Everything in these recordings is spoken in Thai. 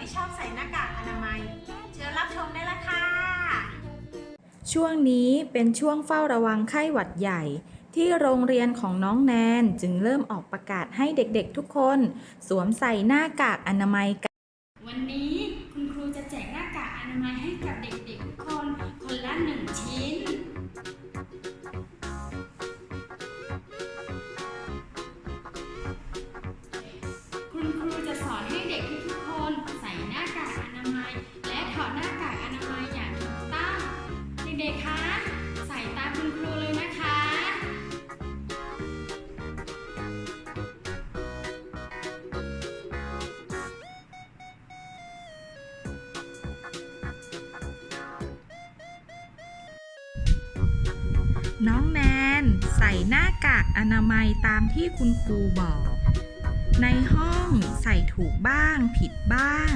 ไม่ชอบใส่หน้ากากอนามัย เชิญรับชมได้ละค่ะ ช่วงนี้เป็นช่วงเฝ้าระวังไข้หวัดใหญ่ ที่โรงเรียนของน้องแนนจึงเริ่มออกประกาศให้เด็กๆทุกคน สวมใส่หน้ากากอนามัยกัน วันนี้คุณครูจะแจกหน้ากากอนามัยให้กับเด็กๆทุกคน น้องแนนใส่หน้ากากอนามัยตามที่คุณครูบอก ในห้องใส่ถูกบ้างผิดบ้าง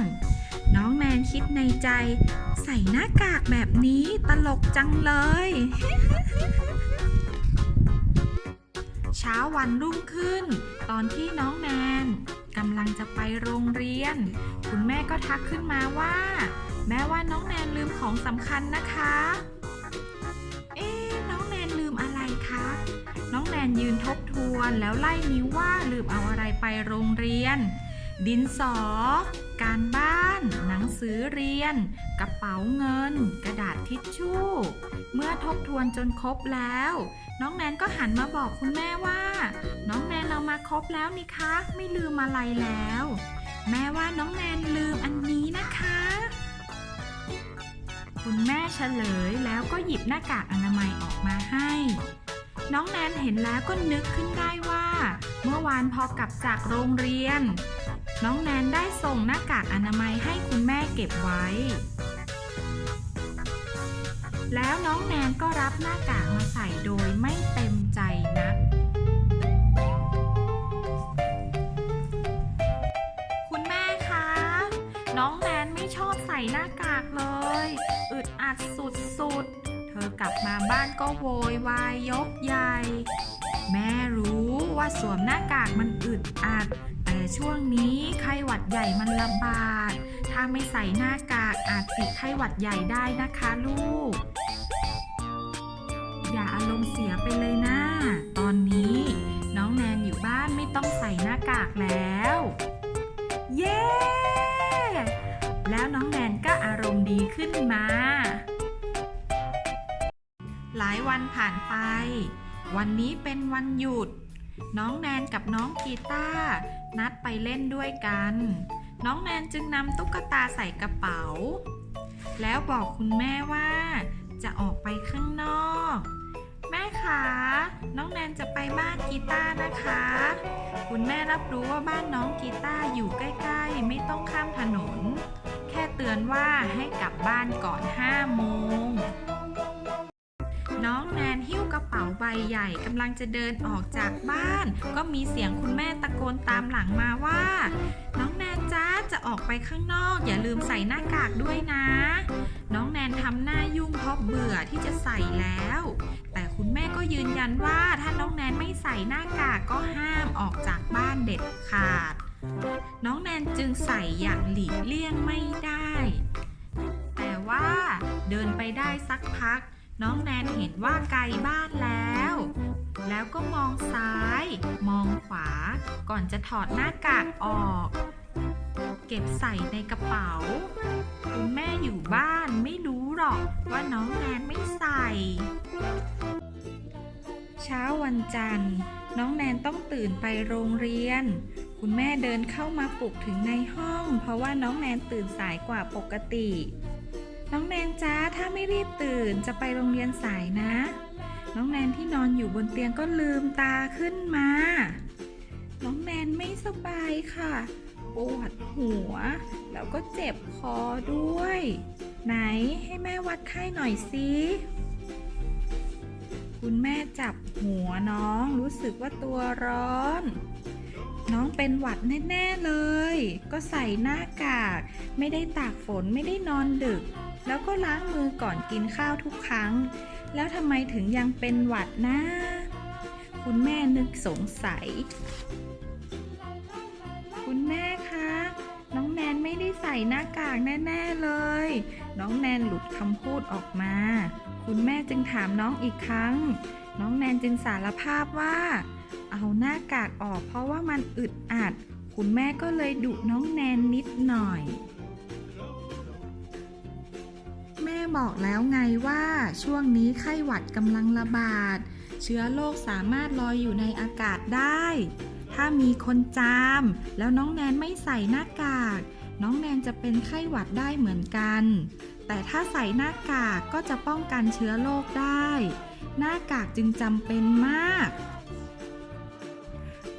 น้องแนนคิดในใจ ใส่หน้ากากแบบนี้ตลกจังเลย เช้าวันรุ่งขึ้น ตอนที่น้องแนนกำลังจะไปโรงเรียน คุณแม่ก็ทักขึ้นมาว่า แม่ว่าน้องแนนลืมของสำคัญนะคะ น้องแนนยืนทบทวนแล้วไล่นิ้วว่าลืมเอาอะไรไปโรงเรียน ดินสอ การบ้าน หนังสือเรียน กระเป๋าเงิน กระดาษทิชชู่ เมื่อทบทวนจนครบแล้ว น้องแนนก็หันมาบอกคุณแม่ว่า น้องแนนเรามาครบแล้วนี่คะ ไม่ลืมอะไรแล้ว แม่ว่าน้องแนนลืมอันนี้นะคะคุณแม่เฉลยแล้วก็หยิบหน้ากากอนามัยออกมาให้ น้องแนนเห็นแล้วก็นึกขึ้นได้ว่า เมื่อวานพอกลับจากโรงเรียน น้องแนนได้ส่งหน้ากากอนามัยให้คุณแม่เก็บไว้ แล้วน้องแนนก็รับหน้ากากมาใส่โดยไม่เต็มใจนักคุณแม่คะ น้องแนนไม่ชอบใส่หน้ากากเลย อึดอัดสุดๆ ธอกลับมาบ้านก็โวยวายยกใหญ่ แม่รู้ว่าสวมหน้ากากมันอึดอัด แต่ช่วงนี้ไข้หวัดใหญ่มันระบาด ถ้าไม่ใส่หน้ากากอาจติดไข้หวัดใหญ่ได้นะคะลูก อย่าอารมณ์เสียไปเลยนะ หลายวันผ่านไป วันนี้เป็นวันหยุด น้องแนนกับน้องกีตาร์นัดไปเล่นด้วยกัน น้องแนนจึงนำตุ๊กตาใส่กระเป๋า แล้วบอกคุณแม่ว่าจะออกไปข้างนอก แม่คะน้องแนนจะไปบ้านกีตาร์นะคะ คุณแม่รับรู้ว่าบ้านน้องกีตาร์อยู่ใกล้ๆ ไม่ต้องข้ามถนน แค่เตือนว่าให้กลับบ้านก่อน5โมง กระเป๋าใบใหญ่กำลังจะเดินออกจากบ้าน ก็มีเสียงคุณแม่ตะโกนตามหลังมาว่า น้องแนนจ้าจะออกไปข้างนอก อย่าลืมใส่หน้ากากด้วยนะ น้องแนนทำหน้ายุ่งเพราะเบื่อที่จะใส่แล้ว แต่คุณแม่ก็ยืนยันว่าถ้าน้องแนนไม่ใส่หน้ากากก็ห้ามออกจากบ้านเด็ดขาด น้องแนนจึงใส่อย่างหลีกเลี่ยงไม่ได้ แต่ว่าเดินไปได้สักพักน้องแนนเห็นว่าไกลบ้านแล้ว แล้วก็มองซ้าย มองขวา ก่อนจะถอดหน้ากากออก เก็บใส่ในกระเป๋า คุณแม่อยู่บ้านไม่รู้หรอกว่าน้องแนนไม่ใส่ เช้าวันจันทร์ น้องแนนต้องตื่นไปโรงเรียน คุณแม่เดินเข้ามาปลุกถึงในห้อง เพราะว่าน้องแนนตื่นสายกว่าปกติ น้องแนนจ้าถ้าไม่รีบตื่นจะไปโรงเรียนสายนะ น้องแนนที่นอนอยู่บนเตียงก็ลืมตาขึ้นมา น้องแนนไม่สบายค่ะ ปวดหัว แล้วก็เจ็บคอด้วย ไหนให้แม่วัดไข้หน่อยสิคุณแม่จับหัวน้องรู้สึกว่าตัวร้อน น้องเป็นหวัดแน่ ๆ เลย ก็ใส่หน้ากาก ไม่ได้ตากฝนไม่ได้นอนดึก แล้วก็ล้างมือก่อนกินข้าวทุกครั้ง แล้วทำไมถึงยังเป็นหวัดนะ คุณแม่นึกสงสัย คุณแม่คะ น้องแนนไม่ได้ใส่หน้ากากแน่ ๆเลย น้องแนนหลุดคำพูดออกมา คุณแม่จึงถามน้องอีกครั้ง น้องแนนจึงสารภาพว่า เอาหน้ากากออกเพราะว่ามันอึดอัด คุณแม่ก็เลยดุน้องแนนนิดหน่อย แม่บอกแล้วไงว่าช่วงนี้ไข้หวัดกำลังระบาด เชื้อโรคสามารถลอยอยู่ในอากาศได้ ถ้ามีคนจาม แล้วน้องแนนไม่ใส่หน้ากาก น้องแนนจะเป็นไข้หวัดได้เหมือนกัน แต่ถ้าใส่หน้ากากก็จะป้องกันเชื้อโรคได้ หน้ากากจึงจำเป็นมาก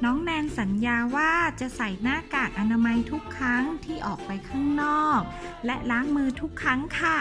น้องแนนสัญญาว่าจะใส่หน้ากากอนามัยทุกครั้งที่ออกไปข้างนอก และล้างมือทุกครั้งค่ะ